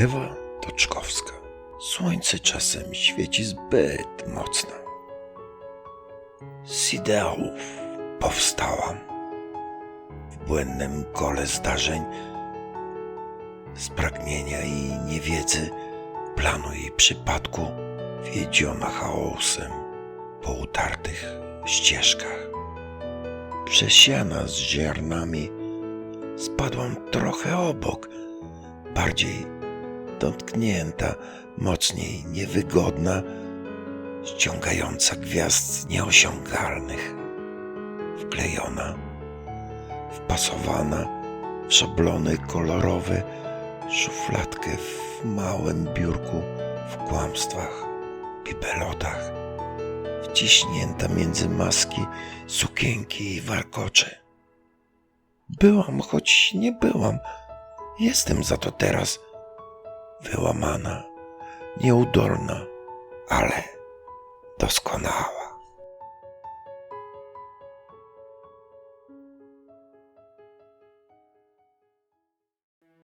Ewa Toczkowska. Słońce czasem świeci zbyt mocno. Z ideałów powstałam. W błędnym kole zdarzeń, z pragnienia i niewiedzy, planu i przypadku, wiedziona chaosem po utartych ścieżkach. Przesiana z ziarnami, spadłam trochę obok, bardziej dotknięta, mocniej niewygodna, ściągająca gwiazd nieosiągalnych, wklejona, wpasowana w szablony kolorowe, szufladkę w małym biurku, w kłamstwach, bibelotach, wciśnięta między maski, sukienki i warkocze. Byłam, choć nie byłam. Jestem za to teraz wyłamana, nieudolna, ale doskonała.